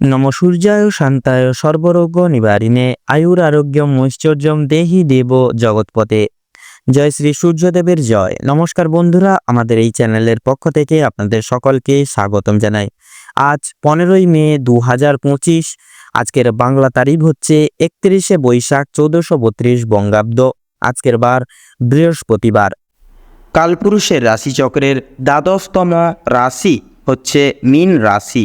নম সূর্যায় শান্তায় সর্বরোগ নিবারিণে, আয়ুর আরোগ্যম ঐশ্বর্যম দেহি দেব জগৎপতে। জয় শ্রী সূর্যদেবের জয়। নমস্কার বন্ধুরা, আমাদের এই চ্যানেলের পক্ষ থেকে আপনাদের সকলকে স্বাগতম জানাই। আজ পনেরোই মে দু হাজার পঁচিশ, আজকের বাংলা তারিখ হচ্ছে একত্রিশে বৈশাখ চৌদ্দশো বত্রিশ বঙ্গাব্দ, আজকের বার বৃহস্পতিবার। কালপুরুষের রাশিচক্রের দ্বাদশতম রাশি হচ্ছে মীন রাশি।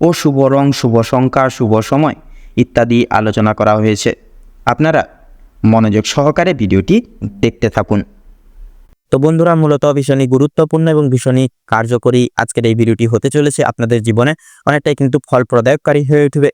ও শুভ রং, শুভ সংখ্যা, শুভ সময় ইত্যাদি আলোচনা করা হয়েছে। আপনারা মনোযোগ সহকারে ভিডিওটি দেখতে থাকুন। তো বন্ধুরা, মূলত ভীষণই গুরুত্বপূর্ণ এবং ভীষণই কার্যকরী আজকের এই ভিডিওটি হতে চলেছে আপনাদের জীবনে। অনেকটাই কিন্তু ফলপ্রদায়ককারী হয়ে উঠবে।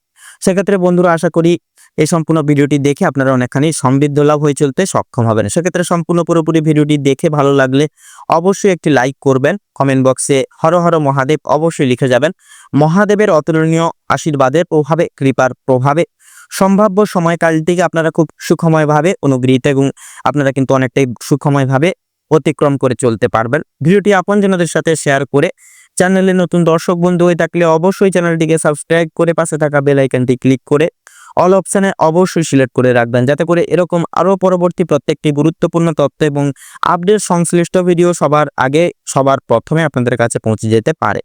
সেক্ষেত্রে বন্ধুরা, আশা করি এই সম্পূর্ণ ভিডিওটি দেখে আপনারা অনেকখানি সমৃদ্ধ লাভ হয়ে চলতে সক্ষম হবেন। সেক্ষেত্রে সম্পূর্ণ পুরোপুরি ভিডিওটি দেখে ভালো লাগলে অবশ্যই একটি লাইক করবেন। কমেন্ট বক্সে হর হর মহাদেব অবশ্যই লিখে যাবেন। মহাদেবের অতুলনীয় আশীর্বাদের প্রভাবে, কৃপার প্রভাবে, সম্ভাব্য সময়কালটিকে আপনারা খুব সুখময়ভাবে অনুগৃহীত এবং আপনারা কিন্তু অনেকটাই সুখময়ভাবে অতিক্রম করে চলতে পারবেন। ভিডিওটি আপনজনদের সাথে শেয়ার করে চ্যানেলে নতুন দর্শক বন্ধু হয়ে থাকলে অবশ্যই চ্যানেলটিকে সাবস্ক্রাইব করে পাশে থাকা বেল আইকনটি ক্লিক করে অল অপশানে অবশ্যই সিলেক্ট করে রাখবেন। যাতে করে এরকম আরও পরবর্তী প্রত্যেকটি গুরুত্বপূর্ণ তথ্য এবং আপডেট সংশ্লিষ্ট ভিডিও সবার আগে, সবার প্রথমে আপনাদের কাছে পৌঁছে যেতে পারে।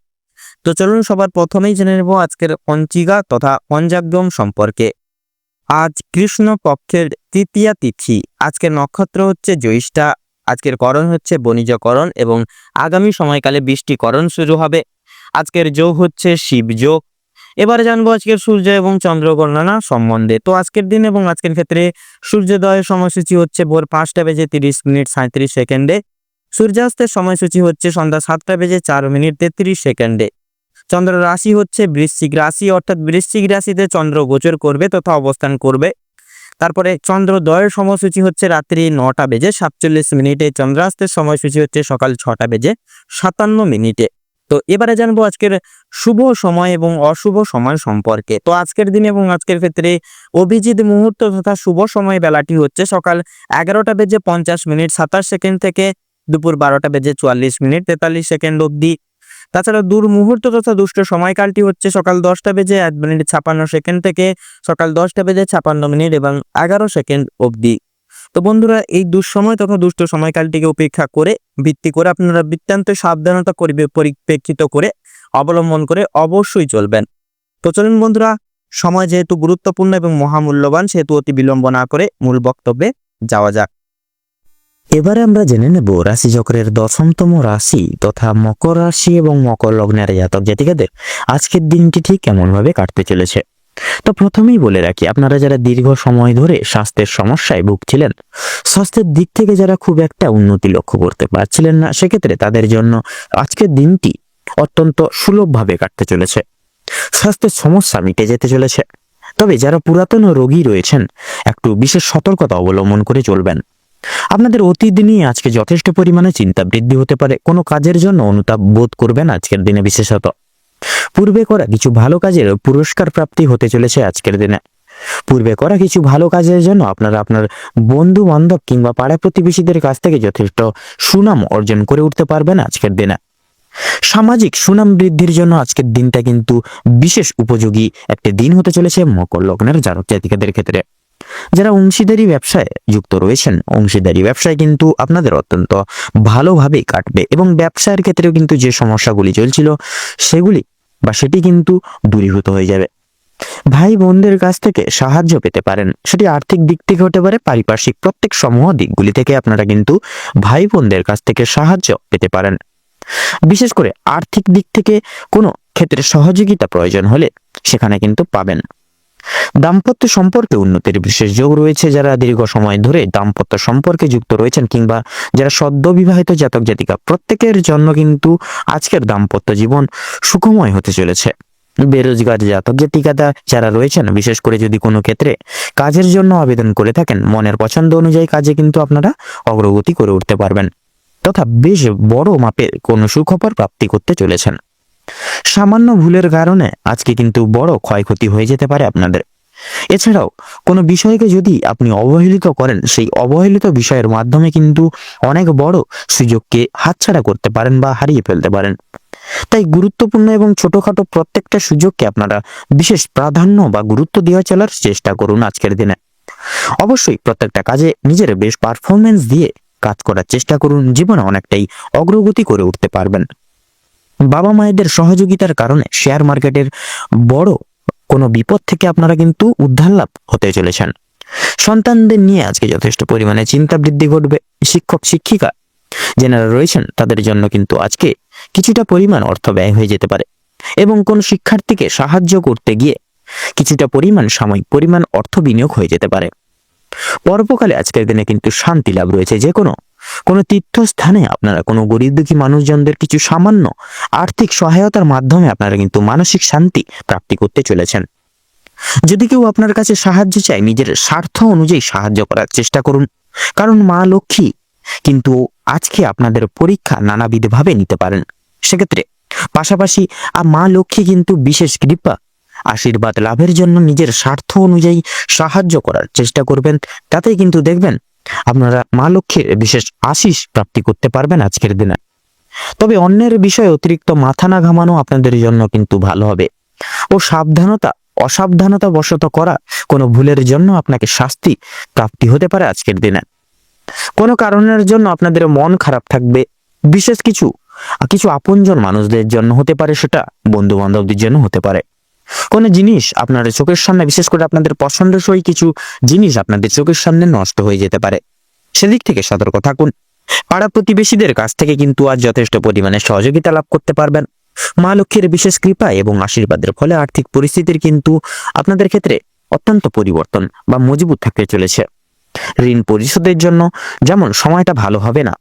তো চলুন সবার প্রথমেই জেনে নেব আজকের পঞ্চিকা তথা পঞ্চাগ্রম সম্পর্কে। আজ কৃষ্ণ পক্ষের তৃতীয়া তিথি। আজকের নক্ষত্র হচ্ছে জ্যৈষ্ঠা আজকের করণ হচ্ছে বণিজকরণ এবং আগামী সময়কালে বৃষ্টিকরণ শুরু হবে। আজকের যোগ হচ্ছে শিব যোগ। এবারে জানব আজকের সূর্য এবং চন্দ্র গণনা সম্বন্ধে। তো আজকের দিন এবং আজকের ক্ষেত্রে সূর্যোদয়ের সময়সূচি হচ্ছে ভোর পাঁচটা বেজে তিরিশ মিনিট সাঁত্রিশ সেকেন্ডে, সূর্যাস্তের সময়সূচি হচ্ছে সন্ধ্যা সাতটা বেজে চার মিনিট তেত্রিশ সেকেন্ডে। চন্দ্র রাশি হচ্ছে বৃশ্চিক রাশি, অর্থাৎ বৃশ্চিক রাশিতে চন্দ্র গোচর করবে তথা অবস্থান করবে। তারপরে চন্দ্রোদয়ের সময়সূচি হচ্ছে রাত্রি নটা বেজে সাতচল্লিশ মিনিটে, চন্দ্রাস্তের সময়সূচি হচ্ছে সকাল ছটা বেজে সাতান্ন মিনিটে। তো এবারে জানব আজকের শুভ সময় এবং অশুভ সময় সম্পর্কে। তো আজকের দিন এবং আজকের ক্ষেত্রে অভিজিৎ মুহূর্ত তথা শুভ সময় বেলাটি হচ্ছে সকাল এগারোটা বেজে পঞ্চাশ মিনিট, সাতাশ সেকেন্ড থেকে দুপুর বারোটা বেজে চুয়াল্লিশ মিনিট, তেতাল্লিশ সেকেন্ড অবধি। তাছাড়া দূর মুহূর্ত তথা দুষ্ট সময়কালটি হচ্ছে সকাল দশটা বেজে এক মিনিট ছাপান্ন সেকেন্ড থেকে সকাল দশটা বেজে ছাপান্ন মিনিট এবং এগারো সেকেন্ড অবধি। তো বন্ধুরা, এই দুঃসময় তথা দুষ্ট সময়কালটিকে উপেক্ষা করে, ভিত্তি করে আপনারা বৃত্তান্ত সাবধানতা করিবে, পরিপ্রেক্ষিত করে অবলম্বন করে অবশ্যই চলবেন। তো চলুন বন্ধুরা, সময় যেহেতু গুরুত্বপূর্ণ এবং মহামূল্যবান, সেহেতু অতি বিলম্ব না করে মূল বক্তব্যে যাওয়া যাক। এবারে আমরা জেনে নেব রাশিচক্রের দশমতম রাশি তথা মকর রাশি এবং মকর লগ্নের জাতক জাতিকাদের আজকের দিনটি ঠিক কেমনভাবে কাটতে চলেছে। তো প্রথমেই বলে রাখি, আপনারা যারা দীর্ঘ সময় ধরে স্বাস্থ্যের সমস্যায় ভুগছিলেন, স্বাস্থ্যের দিক থেকে যারা খুব একটা উন্নতি লক্ষ্য করতে পারছিলেন না, সেক্ষেত্রে তাদের জন্য আজকের দিনটি অত্যন্ত সুলভভাবে কাটতে চলেছে। স্বাস্থ্যের সমস্যা মিটে যেতে চলেছে। তবে যারা পুরাতন রোগী রয়েছেন, একটু বিশেষ সতর্কতা অবলম্বন করে চলবেন। আপনাদের অতীত নিয়ে আজকে যথেষ্ট পরিমাণে চিন্তা বৃদ্ধি হতে পারে। কোনো কাজের জন্য অনুতাপ বোধ করবেন আজকের দিনে বিশেষত। পূর্বে করা কিছু ভালো কাজের পুরস্কার প্রাপ্তি হতে চলেছে আজকের দিনে। পূর্বে করা কিছু ভালো কাজের জন্য আপনারা আপনার বন্ধু বান্ধব কিংবা পাড়া প্রতিবেশীদের কাছ থেকে যথেষ্ট সুনাম অর্জন করে উঠতে পারবেন আজকের দিনে। সামাজিক সুনাম বৃদ্ধির জন্য আজকের দিনটা কিন্তু বিশেষ উপযোগী একটি দিন হতে চলেছে মকর লগ্নের জাতক জাতিকাদের ক্ষেত্রে। যারা অংশীদারি ব্যবসায় যুক্ত রয়েছেন, অংশীদারি ব্যবসায় কিন্তু আপনাদের অত্যন্ত ভালোভাবেই কাটবে এবং ব্যবসার ক্ষেত্রেও কিন্তু যে সমস্যাগুলি চলছিল, সেগুলি বা সেটি কিন্তু দূরীভূত হয়ে যাবে। ভাই বোনদের কাছ থেকে সাহায্য পেতে পারেন। সেটি আর্থিক দিক থেকে হতে পারে, পারিপার্শ্বিক প্রত্যেক সমূহ দিকগুলি থেকে আপনারা কিন্তু ভাই বোনদের কাছ থেকে সাহায্য পেতে পারেন। বিশেষ করে আর্থিক দিক থেকে কোনো ক্ষেত্রে সহযোগিতা প্রয়োজন হলে সেখানে কিন্তু পাবেন। দাম্পত্য সম্পর্কে উন্নতির বিশেষ যোগ রয়েছে যারা দীর্ঘ সময় ধরে দাম্পত্য সম্পর্কে যুক্ত রয়েছেন কিংবা যারা সদ্য বিবাহিত জাতক জাতিকা। প্রত্যেকের জন্য কিন্তু আজকের দাম্পত্য জীবন সুখময় হতে চলেছে। বেরোজগার জাতক জাতিকাতা যারা রয়েছেন, বিশেষ করে যদি কোনো ক্ষেত্রে কাজের জন্য আবেদন করে থাকেন, মনের পছন্দ অনুযায়ী কাজে কিন্তু আপনারা অগ্রগতি করে উঠতে পারবেন। তথা বেশ বড় মাপের কোনো সুখবর প্রাপ্তি করতে চলেছেন। সামান্য ভুলের কারণে আজকে কিন্তু বড় ক্ষয়ক্ষতি হয়ে যেতে পারে আপনাদের। এছাড়াও, কোনো বিষয়কে যদি আপনি অবহেলিত করেন, সেই অবহেলিত বিষয়ের মাধ্যমে কিন্তু অনেক বড় সুযোগকে হাতছাড়া করতে পারেন বা হারিয়ে ফেলতে পারেন। তাই গুরুত্বপূর্ণ এবং ছোটখাটো প্রত্যেকটা সুযোগকে আপনারা বিশেষ প্রাধান্য বা গুরুত্ব দেওয়া চলার চেষ্টা করুন আজকের দিনে। অবশ্যই প্রত্যেকটা কাজে নিজের বেশ পারফরমেন্স দিয়ে কাজ করার চেষ্টা করুন, জীবনে অনেকটাই অগ্রগতি করে উঠতে পারবেন। বাবা মায়েদের সহযোগিতার কারণে শেয়ার মার্কেটের বড় কোনো বিপদ থেকে আপনারা কিন্তু উদ্ধার লাভ হতে চলেছেন। সন্তানদের নিয়ে আজকে যথেষ্ট পরিমাণে চিন্তা বৃদ্ধি ঘটবে। শিক্ষক, শিক্ষিকা যেনারা রয়েছেন, তাদের জন্য কিন্তু আজকে কিছুটা পরিমাণ অর্থ ব্যয় হয়ে যেতে পারে এবং কোন শিক্ষার্থীকে সাহায্য করতে গিয়ে কিছুটা পরিমাণ সাময়িক পরিমাণ অর্থ বিনিয়োগ হয়ে যেতে পারে। পরবকালে আজকের দিনে কিন্তু শান্তি লাভ রয়েছে যে কোনো কোনো তীর্থস্থানে আপনারা, কোনো গরিব দুঃখী মানুষজনদের কিছু সামান্য আর্থিক সহায়তার মাধ্যমে আপনারা কিন্তু মানসিক শান্তি প্রাপ্তি করতে চলেছেন। যদি কেউ আপনার কাছে সাহায্য চায়, নিজের স্বার্থ অনুযায়ী সাহায্য করার চেষ্টা করুন। কারণ মা লক্ষ্মী কিন্তু আজকে আপনাদের পরীক্ষা নানাবিধভাবে নিতে পারেন। সেক্ষেত্রে পাশাপাশি আর মা লক্ষ্মী কিন্তু বিশেষ কৃপা, আশীর্বাদ লাভের জন্য নিজের স্বার্থ অনুযায়ী সাহায্য করার চেষ্টা করবেন। তাতেই কিন্তু দেখবেন আপনারা মা লক্ষ্মীর বিশেষ আশিস প্রাপ্তি করতে পারবেন আজকের দিনে। তবে অন্যের বিষয়ে অতিরিক্ত মাথা না ঘামানো আপনাদের জন্য কিন্তু ভালো হবে। ও সাবধানতা অসাবধানতা বশত করা কোনো ভুলের জন্য আপনাকে শাস্তি প্রাপ্তি হতে পারে আজকের দিনে। কোনো কারণের জন্য আপনাদের মন খারাপ থাকবে, বিশেষ কিছু কিছু আপনজন মানুষদের জন্য হতে পারে সেটা বন্ধু বান্ধবদের জন্য হতে পারে। কোনো জিনিস আপনার চোখের সামনে, বিশেষ করে আপনাদের পছন্দসই কিছু জিনিস আপনাদের চোখের সামনে নষ্ট হয়ে যেতে পারে। সেদিক থেকে সতর্ক থাকুন। পাড়া প্রতিবেশীদের কাছ থেকে কিন্তু আজ যথেষ্ট পরিমাণে সহযোগিতা লাভ করতে পারবেন। মা লক্ষ্মীর বিশেষ কৃপা এবং আশীর্বাদের ফলে আর্থিক পরিস্থিতির কিন্তু আপনাদের ক্ষেত্রে অত্যন্ত পরিবর্তন বা মজবুত থাকতে চলেছে। ঋণ পরিশোধের জন্য যেমন সময়টা ভালো হবে না,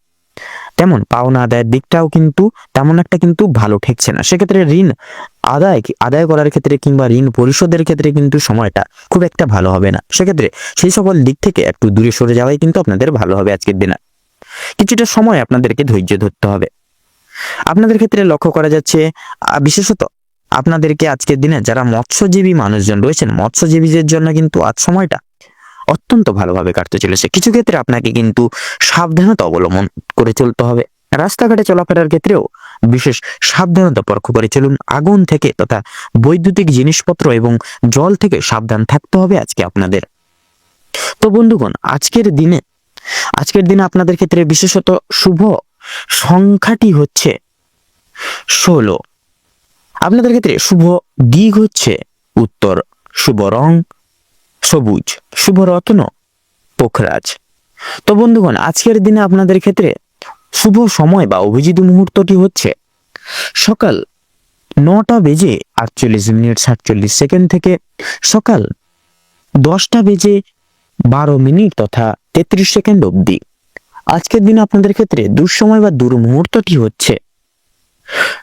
তেমন পাওনা আদায়ের দিকটাও কিন্তু তেমন একটা কিন্তু ভালো ঠেকছে না। সেক্ষেত্রে ঋণ আদায় আদায় করার ক্ষেত্রে কিংবা ঋণ পরিশোধের ক্ষেত্রে কিন্তু সময়টা খুব একটা ভালো হবে না। সেক্ষেত্রে সেই সকল দিক থেকে একটু দূরে সরে যাওয়াই কিন্তু আপনাদের ভালো হবে আজকের দিনে। কিছুটা সময় আপনাদেরকে ধৈর্য ধরতে হবে। আপনাদের ক্ষেত্রে লক্ষ্য করা যাচ্ছে বিশেষত আপনাদেরকে আজকের দিনে যারা মৎস্যজীবী মানুষজন রয়েছেন, মৎস্যজীবীদের জন্য কিন্তু আজ সময়টা অত্যন্ত ভালোভাবে কাটতে চলেছে। কিছু ক্ষেত্রে আপনাকে কিন্তু সাবধানতা অবলম্বন করে চলতে হবে। রাস্তাঘাটে চলাফেরার ক্ষেত্রেও বিশেষ সাবধানতা পরখ করে চলুন আগুন থেকে তথা বৈদ্যুতিক জিনিসপত্র এবং জল থেকে সাবধান থাকতে হবে আজকে আপনাদের। তো বন্ধুগণ, আজকের দিনে আজকের দিনে আপনাদের ক্ষেত্রে বিশেষত শুভ সংখ্যাটি হচ্ছে ষোলো। আপনাদের ক্ষেত্রে শুভ দিক হচ্ছে উত্তর, শুভ রং, সবুজ, শুভ রত্ন, পোখরাজ। তো বন্ধুগণ, আজকের দিনে আপনাদের ক্ষেত্রে শুভ সময় বা অভিজিৎ মুহূর্তটি হচ্ছে সকাল নটা বেজে আটচল্লিশ মিনিট সাতচল্লিশ সেকেন্ড থেকে সকাল দশটা বেজে বারো মিনিট তথা তেত্রিশ সেকেন্ড অবধি। আজকের দিনে আপনাদের ক্ষেত্রে দুঃসময় বা দুর্মুহূর্তটি হচ্ছে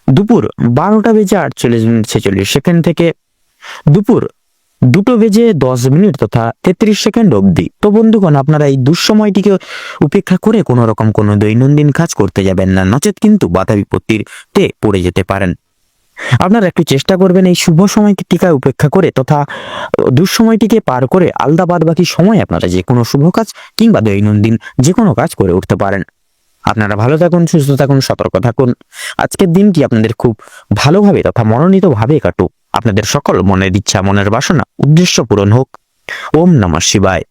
দুপুর বারোটা বেজে আটচল্লিশ মিনিট ছেচল্লিশ সেকেন্ড থেকে দুপুর দুটো বেজে দশ মিনিট তথা তেত্রিশ সেকেন্ড অবধি। তো বন্ধুগণ, আপনারা এই দুঃসময়টিকে উপেক্ষা করে কোনো রকম কোনো দৈনন্দিন কাজ করতে যাবেন না। নচেত কিন্তু বাধা বিপত্তিতে পড়ে যেতে পারেন। আপনারা একটু চেষ্টা করবেন এই শুভ সময়টিকে উপেক্ষা করে তথা দুঃসময়টিকে পার করে আলাদা বাদ বাকি সময় আপনারা যে কোনো শুভ কাজ কিংবা দৈনন্দিন যে কোনো কাজ করে উঠতে পারেন। আপনারা ভালো থাকুন, সুস্থ থাকুন, সতর্ক থাকুন। আজকের দিনটি আপনাদের খুব ভালোভাবে তথা মনোনীতভাবে কাটুক। আপনাদের সকল মনের ইচ্ছা মনের বাসনা উদ্দেশ্য পূরণ হোক। ওম নমঃ শিবায়।